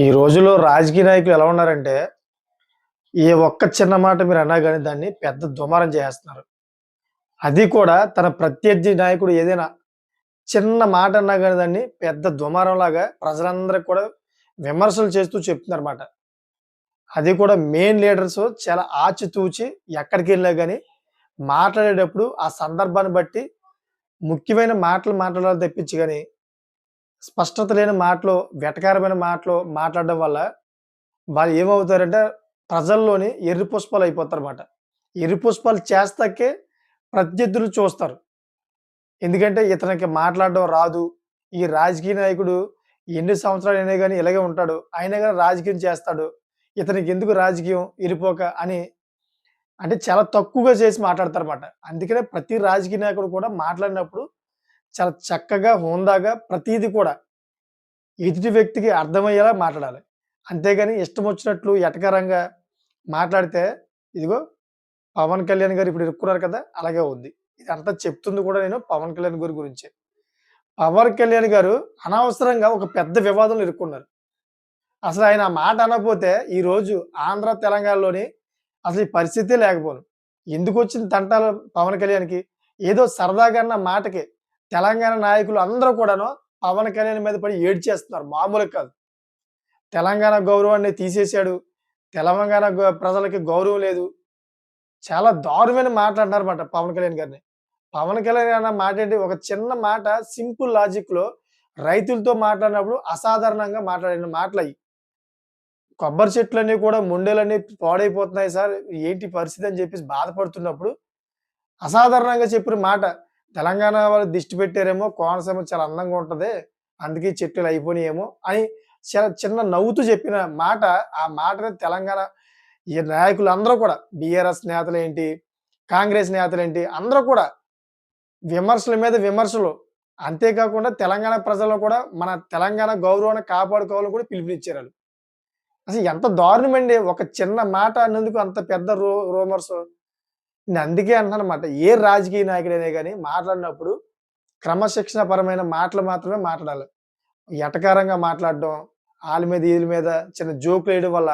ఈ రోజుల్లో రాజకీయ నాయకులు ఎలా ఉన్నారంటే, ఏ ఒక్క చిన్న మాట మీరు అన్నా కానీ దాన్ని పెద్ద దుమారం చేస్తున్నారు అది కూడా తన ప్రత్యర్థి నాయకుడు ఏదైనా చిన్న మాట అన్నా కానీ దాన్ని పెద్ద దుమారంలాగా ప్రజలందరికి కూడా విమర్శలు చేస్తూ చెప్తున్నారన్నమాట. అది కూడా మెయిన్ లీడర్స్ చాలా ఆచితూచి ఎక్కడికి వెళ్ళినా కానీ మాట్లాడేటప్పుడు ఆ సందర్భాన్ని బట్టి ముఖ్యమైన మాటలు మాట్లాడాలి తెప్పించి కానీ స్పష్టత లేని మాటలు, వెటకారమైన మాటలు మాట్లాడడం వల్ల వాళ్ళు ఏమవుతారంటే ప్రజల్లోని ఎర్రి పుష్పాలు అయిపోతారన్నమాట. ఎర్రి పుష్పాలు చేస్తాకే ప్రత్యర్థులు చూస్తారు. ఎందుకంటే ఇతనికి మాట్లాడడం రాదు. ఈ రాజకీయ నాయకుడు ఎన్ని సంవత్సరాలైనా కానీ ఇలాగే ఉంటాడు. అయినా కానీ రాజకీయం చేస్తాడు. ఇతనికి ఎందుకు రాజకీయం ఎళ్ళిపోక అని అంటే చాలా తక్కువగా చేసి మాట్లాడతారన్నమాట. అందుకనే ప్రతి రాజకీయ నాయకుడు కూడా మాట్లాడినప్పుడు చాలా చక్కగా, హోందాగా ప్రతీది కూడా ఎదుటి వ్యక్తికి అర్థమయ్యేలా మాట్లాడాలి. అంతేగాని ఇష్టం వచ్చినట్లు ఎటకరంగా మాట్లాడితే ఇదిగో పవన్ కళ్యాణ్ గారు ఇప్పుడు ఇరుక్కున్నారు కదా! అలాగే అవుద్ది. ఇదంతా చెప్తుంది కూడా నేను పవన్ కళ్యాణ్ గారి గురించే. పవన్ కళ్యాణ్ గారు అనవసరంగా ఒక పెద్ద వివాదంలో ఇరుక్కున్నారు. అసలు ఆయన ఆ మాట అనకపోతే ఈరోజు ఆంధ్ర, తెలంగాణలోని అసలు ఈ పరిస్థితే లేకపోను. ఎందుకొచ్చింది తంటాలు పవన్ కళ్యాణ్‌కి? ఏదో సరదాగా అన్న మాటకి తెలంగాణ నాయకులు అందరూ కూడాను పవన్ కళ్యాణ్ మీద పడి ఏడ్చేస్తున్నారు. మామూలుగా కాదు. తెలంగాణ గౌరవాన్ని తీసేసాడు. తెలంగాణ గ ప్రజలకి గౌరవం లేదు. చాలా దారుణమైన మాటలు పవన్ కళ్యాణ్ గారిని. పవన్ కళ్యాణ్ అన్న మాట ఏంటి ఒక చిన్న మాట సింపుల్ లాజిక్‌లో రైతులతో మాట్లాడినప్పుడు అసాధారణంగా మాట్లాడిన మాటలయ్యి కొబ్బరి చెట్లన్నీ కూడా ముండేలన్నీ పాడైపోతున్నాయి సార్. ఏంటి పరిస్థితి అని చెప్పేసి బాధపడుతున్నప్పుడు అసాధారణంగా చెప్పిన మాట. తెలంగాణ వాళ్ళు దిష్టి పెట్టారేమో కోనసీమ చాలా అందంగా ఉంటుంది అందుకే చెట్టులు అయిపోయినాయేమో అని చాలా చిన్న నవ్వుతూ చెప్పిన మాట, ఆ మాటనే తెలంగాణ ఈ నాయకులు అందరూ కూడా బీఆర్ఎస్ నేతలేంటి, కాంగ్రెస్ నేతలేంటి అందరూ కూడా విమర్శల మీద విమర్శలు. అంతేకాకుండా తెలంగాణ ప్రజలు కూడా మన తెలంగాణ గౌరవాన్ని కాపాడుకోవాలని కూడా పిలుపునిచ్చారాళ్ళు. అసలు ఎంత దారుణమండి. ఒక చిన్న మాట అన్నందుకు అంత పెద్ద రూ రూమర్స్. నేను అందుకే అంటున్నానన్నమాట. ఏ రాజకీయ నాయకుడైనా కానీ మాట్లాడినప్పుడు క్రమశిక్షణాపరమైన మాటలు మాత్రమే మాట్లాడాలి. ఎటకారంగా మాట్లాడడం, వాళ్ళ మీద వీళ్ళ మీద చిన్న జోకులేయడం వల్ల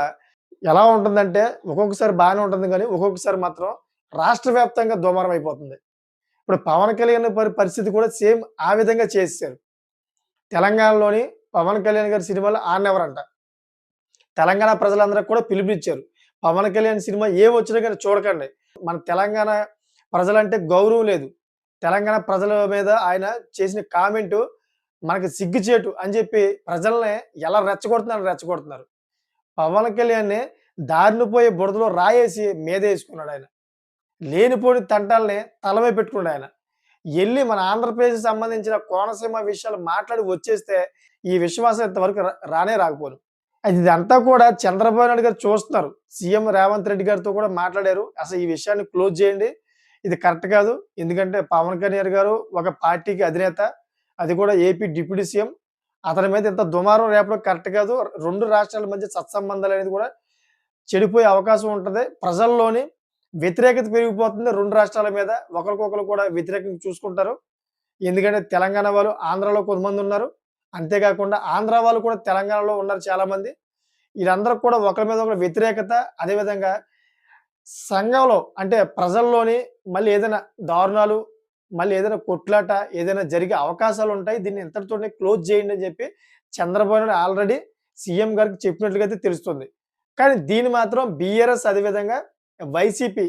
ఎలా ఉంటుందంటే ఒక్కొక్కసారి బాగానే ఉంటుంది కానీ ఒక్కొక్కసారి మాత్రం రాష్ట్ర వ్యాప్తంగా దుమారం అయిపోతుంది. ఇప్పుడు పవన్ కళ్యాణ్ పరి పరిస్థితి కూడా సేమ్ ఆ విధంగా చేసేసారు. తెలంగాణలోని పవన్ కళ్యాణ్ గారి సినిమాలు ఆడనివ్వరంట. తెలంగాణ ప్రజలందరూ కూడా పిలుపునిచ్చారు. పవన్ కళ్యాణ్ సినిమా ఏవి వచ్చినా కానీ చూడకండి. మన తెలంగాణ ప్రజలంటే గౌరవం లేదు. తెలంగాణ ప్రజల మీద ఆయన చేసిన కామెంటు మనకి సిగ్గుచేటు అని చెప్పి ప్రజల్ని ఎలా రెచ్చగొడుతున్నారు రెచ్చగొడుతున్నారు. పవన్ కళ్యాణ్‌ని దారిని పోయే బురదలో రాయేసి మీదే వేసుకున్నాడు ఆయన లేనిపోని తంటాల్ని తలమే పెట్టుకున్నాడు ఆయన వెళ్ళి మన ఆంధ్రప్రదేశ్‌కి సంబంధించిన కోనసీమ విషయాలు మాట్లాడి వచ్చేస్తే ఈ విశ్వాసం ఇంతవరకు రానే రాకపోను. అది ఇదంతా కూడా చంద్రబాబు నాయుడు గారు చూస్తున్నారు. సీఎం రేవంత్ రెడ్డి గారితో కూడా మాట్లాడారు. అసలు ఈ విషయాన్ని క్లోజ్ చేయండి. ఇది కరెక్ట్ కాదు. ఎందుకంటే పవన్ కళ్యాణ్ గారు ఒక పార్టీకి అధినేత. అది కూడా ఏపీ డిప్యూటీ సీఎం. అతని మీద ఇంత దుమారం రేపడం కరెక్ట్ కాదు. రెండు రాష్ట్రాల మధ్య సత్సంబంధాలనేది కూడా చెడిపోయే అవకాశం ఉంటుంది ప్రజల్లోని వ్యతిరేకత పెరిగిపోతుంది రెండు రాష్ట్రాల మీద. ఒకరికొకరు కూడా వ్యతిరేకంగా చూసుకుంటారు. ఎందుకంటే తెలంగాణ వాళ్ళు ఆంధ్రాలో కొంతమందున్నారు. అంతేకాకుండా ఆంధ్ర వాళ్ళు కూడా తెలంగాణలో ఉన్నారు చాలామంది. వీరందరూ కూడా ఒకరి మీద ఒకరు వ్యతిరేకత అదేవిధంగా సంఘంలో అంటే ప్రజల్లోని మళ్ళీ ఏదైనా దారుణాలు, మళ్ళీ ఏదైనా కొట్లాట, ఏదైనా జరిగే అవకాశాలు ఉంటాయి దీన్ని ఇంతటితోనే క్లోజ్ చేయండి అని చెప్పి చంద్రబాబు నాయుడు ఆల్రెడీ సీఎం గారికి చెప్పినట్లుగా అయితే తెలుస్తుంది. కానీ దీన్ని మాత్రం బీఆర్ఎస్ అదేవిధంగా వైసీపీ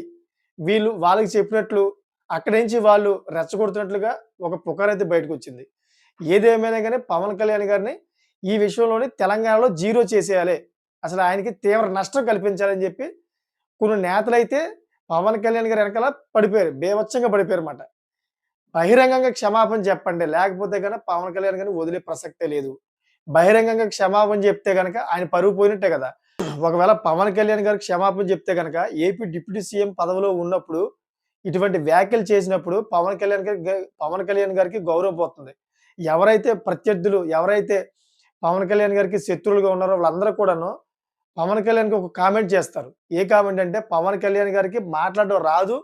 వీళ్ళు వాళ్ళకి చెప్పినట్లు అక్కడి నుంచి వాళ్ళు రెచ్చగొడుతున్నట్లుగా ఒక పుకార్ అయితే బయటకొచ్చింది. ఏదేమైనా కానీ పవన్ కళ్యాణ్ గారిని ఈ విషయంలోని తెలంగాణలో జీరో చేసేయాలి. అసలు ఆయనకి తీవ్ర నష్టం కల్పించాలని చెప్పి కొన్ని నేతలైతే పవన్ కళ్యాణ్ గారి వెనకాల పడిపోయారు. బేవచ్చంగా పడిపోయారు అన్నమాట బహిరంగంగా క్షమాపణ చెప్పండి. లేకపోతే గనక పవన్ కళ్యాణ్ గారిని వదిలే ప్రసక్తే లేదు. బహిరంగంగా క్షమాపణ చెప్తే గనక ఆయన పరువు పోయినట్టే కదా! ఒకవేళ పవన్ కళ్యాణ్ గారికి క్షమాపణ చెప్తే కనుక ఏపీ డిప్యూటీ సీఎం పదవిలో ఉన్నప్పుడు ఇటువంటి వ్యాఖ్యలు చేసినప్పుడు పవన్ కళ్యాణ్ గారి పవన్ కళ్యాణ్ గారికి గౌరవం పోతుంది. ఎవరైతే ప్రత్యర్థులు, ఎవరైతే పవన్ కళ్యాణ్ గారికి శత్రువులుగా ఉన్నారో వాళ్ళందరూ కూడాను పవన్ కళ్యాణ్‌కి ఒక కామెంట్ చేస్తారు. ఏ కామెంట్ అంటే పవన్ కళ్యాణ్ గారికి మాట్లాడడం రాదు.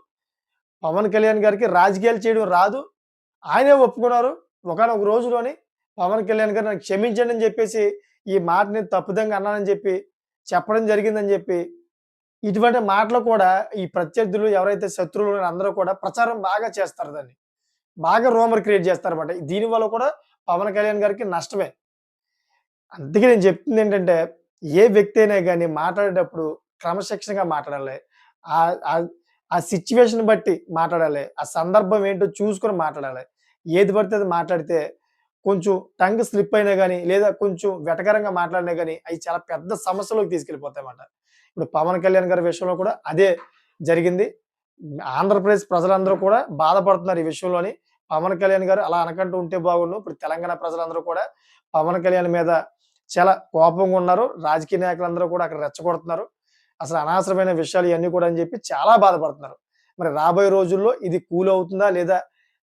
పవన్ కళ్యాణ్ గారికి రాజకీయాలు చేయడం రాదు. ఆయనే ఒప్పుకున్నారు. ఒకనొక రోజులోని పవన్ కళ్యాణ్ గారు నాకు క్షమించండి అని చెప్పేసి ఈ మాట నేను తప్పుదంగా అన్నానని చెప్పి చెప్పడం జరిగిందని చెప్పి ఇటువంటి మాటలు కూడా ఈ ప్రత్యర్థులు ఎవరైతే శత్రువులు అందరూ కూడా ప్రచారం బాగా చేస్తారు దాన్ని. బాగా రూమర్ క్రియేట్ చేస్తారన్నమాట. దీనివల్ల కూడా పవన్ కళ్యాణ్ గారికి నష్టమే. అందుకే నేను చెప్తుందేంటంటే, ఏ వ్యక్తి అయినా కానీ మాట్లాడేటప్పుడు క్రమశిక్షణగా మాట్లాడాలి. ఆ సిచ్యువేషన్ బట్టి మాట్లాడాలి. ఆ సందర్భం ఏంటో చూసుకొని మాట్లాడాలి. ఏది పడితే అది మాట్లాడితే కొంచెం టంగ్ స్లిప్ అయినా కానీ లేదా కొంచెం వెటకరంగా మాట్లాడినా కానీ అవి చాలా పెద్ద సమస్యలోకి తీసుకెళ్ళిపోతాయన్నమాట. ఇప్పుడు పవన్ కళ్యాణ్ గారి విషయంలో కూడా అదే జరిగింది. ఆంధ్రప్రదేశ్ ప్రజలందరూ కూడా బాధపడుతున్నారు ఈ విషయంలోని. పవన్ కళ్యాణ్ గారు అలా అనకంటూ ఉంటే బాగుండు. ఇప్పుడు తెలంగాణ ప్రజలందరూ కూడా పవన్ కళ్యాణ్ మీద చాలా కోపంగా ఉన్నారు. రాజకీయ నాయకులందరూ కూడా అక్కడ రెచ్చగొడుతున్నారు. అసలు అనవసరమైన విషయాలు ఇవన్నీ కూడా అని చెప్పి చాలా బాధపడుతున్నారు. మరి రాబోయే రోజుల్లో ఇది కూల్ అవుతుందా? లేదా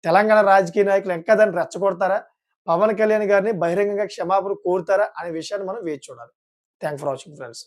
తెలంగాణ రాజకీయ నాయకులు ఇంకా దాన్ని రెచ్చగొడతారా? పవన్ కళ్యాణ్ గారిని బహిరంగంగా క్షమాపణ కోరుతారా? అనే విషయాన్ని మనం వేచి చూడాలి. Thank for watching friends.